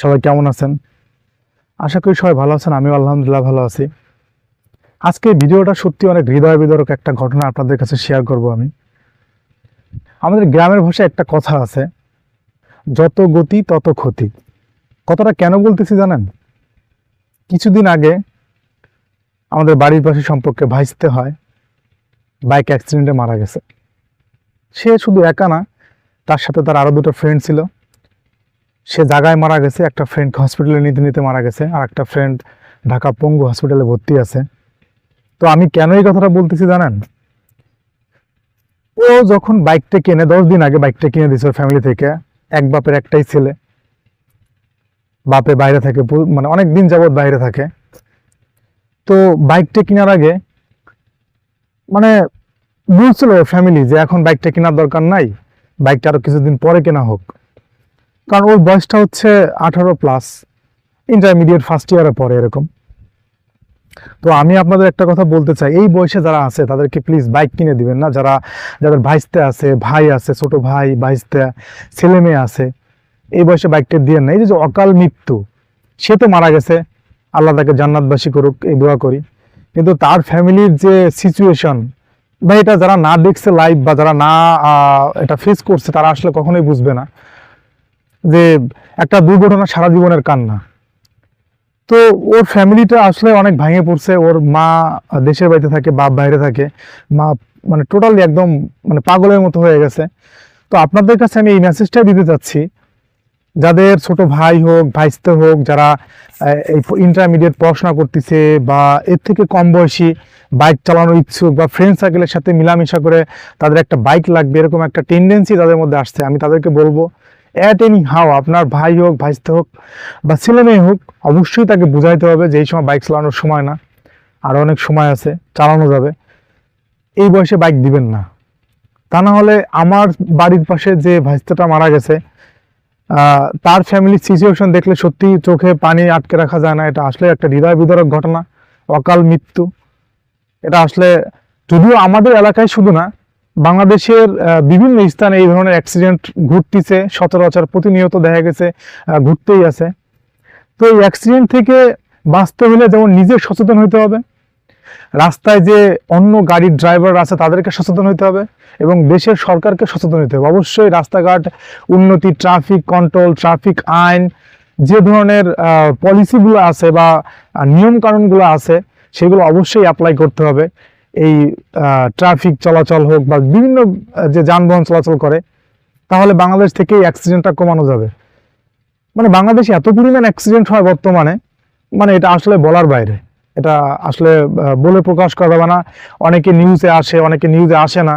সবাই কেমন আছেন? আশা করি সবাই ভালো আছেন, আমিও আলহামদুলিল্লাহ ভালো আছি। আজকে ভিডিওটা সত্যি অনেক হৃদয় বিদরক একটা ঘটনা আপনাদের কাছে শেয়ার করব আমি। আমাদের গ্রামের ভাষায় একটা কথা আছে, যত গতি, তত ক্ষতি। কথাটা কেন বলতেছি জানেন? কিছুদিন আগে আমাদের বাড়ির পাশে সম্পর্কে ভাইসতে হয়, বাইক অ্যাক্সিডেন্টে মারা গেছে। সে শুধু একা না, তার সাথে তার আরও দুটো ফ্রেন্ড ছিল। সে জায়গায় মারা গেছে, একটা ফ্রেন্ড হসপিটালে নিতে নিতে মারা গেছে, আর একটা ফ্রেন্ড ঢাকা পঙ্গু হসপিটালে ভর্তি আছে। তো আমি কেন এই কথাটা বলতেছি জানেন? ও যখন বাইকটা কিনে, দশ দিন আগে বাইকটা কিনে দিয়েছে ওর ফ্যামিলি থেকে, এক বাপের একটাই ছেলে। বাপে বাইরে থাকে মানে অনেক দিন যাবৎ বাইরে থাকে। তো বাইকটা কেনার আগে মানে বলছিল ফ্যামিলি যে এখন বাইকটা কেনার দরকার নাই বাইকটা আরও কিছুদিন পরে কেনা হোক। কারণ ওর বয়সটা হচ্ছে আঠারো প্লাস ইন্টারমিডিয়েট ফার্স্ট ইয়ারে পরে এরকম। তো আমি আপনাদের একটা কথা বলতে চাই, এই বয়সে যারা আছে তাদেরকে প্লিজ বাইক কিনে দিবেন না। যারা, যাদের ভাইস্তে আছে, ভাই আছে, ছোট ভাই, ভাইস্তে, ছেলে মেয়ে আছে, এই বয়সে বাইকটা দিয়ে না এই যে অকাল মৃত্যু, সে তো মারা গেছে। আল্লাহ তাকে জান্নাতবাসী করুক, এই দোয়া করি। কিন্তু তার ফ্যামিলির যে সিচুয়েশন বা এটা যারা না দেখছে লাইভ বা যারা না এটা ফেস করছে, তারা আসলে কখনোই বুঝবে না। যে একটা দুর্ঘটনা সারা জীবনের কান্না। তো ওর ফ্যামিলিটা আসলে অনেক ভেঙে পড়ছে। ওর মা দেশের বাড়িতে থাকে, বাপ বাইরে থাকে। মা মানে টোটালি একদম মানে পাগলের মতো হয়ে গেছে। তো আপনাদের কাছে আমি এই মেসেজটাই দিতে চাচ্ছি, যাদের ছোট ভাই হোক, ভাইস্তে হোক, যারা এই ইন্টারমিডিয়েট পড়াশোনা করতেছে বা এর থেকে কম বয়সী বাইক চালানোর ইচ্ছুক বা ফ্রেন্ড সার্কেলের সাথে মিলামিশা করে তাদের একটা বাইক লাগবে, এরকম একটা টেন্ডেন্সি তাদের মধ্যে আসছে। আমি তাদেরকে বলব অ্যাট এনি হাও, আপনার ভাই হোক, ভাইস্তে হোক বা ছেলে মেয়ে হোক, অবশ্যই তাকে বুঝাইতে হবে যে এই সময় বাইক চালানোর সময় না। আরও অনেক সময় আছে, চালানো যাবে। এই বয়সে বাইক দিবেন না। তা না হলে আমার বাড়ির পাশে যে ভাইস্তাটা মারা গেছে তার ফ্যামিলির সিচুয়েশন দেখলে সত্যি চোখে পানি আটকে রাখা যায় না। এটা আসলে একটা হৃদয় বিদারক ঘটনা, অকাল মৃত্যু। এটা আসলে যদিও আমাদের এলাকায় শুধু না বাংলাদেশের বিভিন্ন স্থানে এই ধরনের অ্যাক্সিডেন্ট ঘটতেছে। সচরাচর প্রতিনিয়ত দেখা গেছে ঘুরতেই আছে। তো এই অ্যাক্সিডেন্ট থেকে বাঁচতে হলে যেমন নিজে সচেতন হতে হবে, রাস্তায় যে অন্য গাড়ির ড্রাইভার আছে তাদেরকে সচেতন হতে হবে এবং দেশের সরকারকে সচেতন হতে হবে। অবশ্যই রাস্তাঘাট, উন্নতি ট্রাফিক কন্ট্রোল ট্রাফিক আইন, যে ধরনের পলিসিগুলো আছে বা নিয়ম কানুনগুলো আছে, সেগুলো অবশ্যই অ্যাপ্লাই করতে হবে। এই ট্রাফিক চলাচল হোক বা বিভিন্ন যে যানবাহন চলাচল করে, তাহলে বাংলাদেশ থেকে এই অ্যাক্সিডেন্টটা কমানো যাবে। মানে বাংলাদেশে এত পরিমাণ অ্যাক্সিডেন্ট হয় বর্তমানে মানে এটা আসলে বলার বাইরে। এটা আসলে বলে প্রকাশ করা যাবে না। অনেকে নিউজে আসে, অনেকে নিউজে আসে না।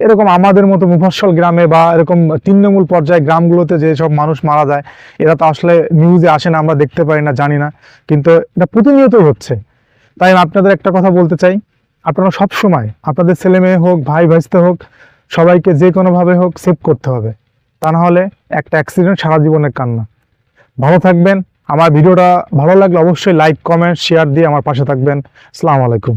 এরকম আমাদের মতো মুফস্বল গ্রামে বা এরকম তৃণমূল পর্যায়ে গ্রামগুলোতে যেসব মানুষ মারা যায়, এরা তো আসলে নিউজে আসে না, আমরা দেখতে পারি না, জানি না। কিন্তু এটা প্রতিনিয়তই হচ্ছে। তাই আপনাদের একটা কথা বলতে চাই। আপনারা সব সময় আপনাদের ছেলে মেয়ে হোক, ভাই ভাইস্তে হোক, সবাইকে যে কোনোভাবে হোক সেভ করতে হবে। তা না হলে একটা অ্যাক্সিডেন্ট সারা জীবনের কান্না। ভালো থাকবেন। আমার ভিডিওটা ভালো লাগলে অবশ্যই লাইক কমেন্ট শেয়ার দিয়ে আমার পাশে থাকবেন। আসসালামু আলাইকুম।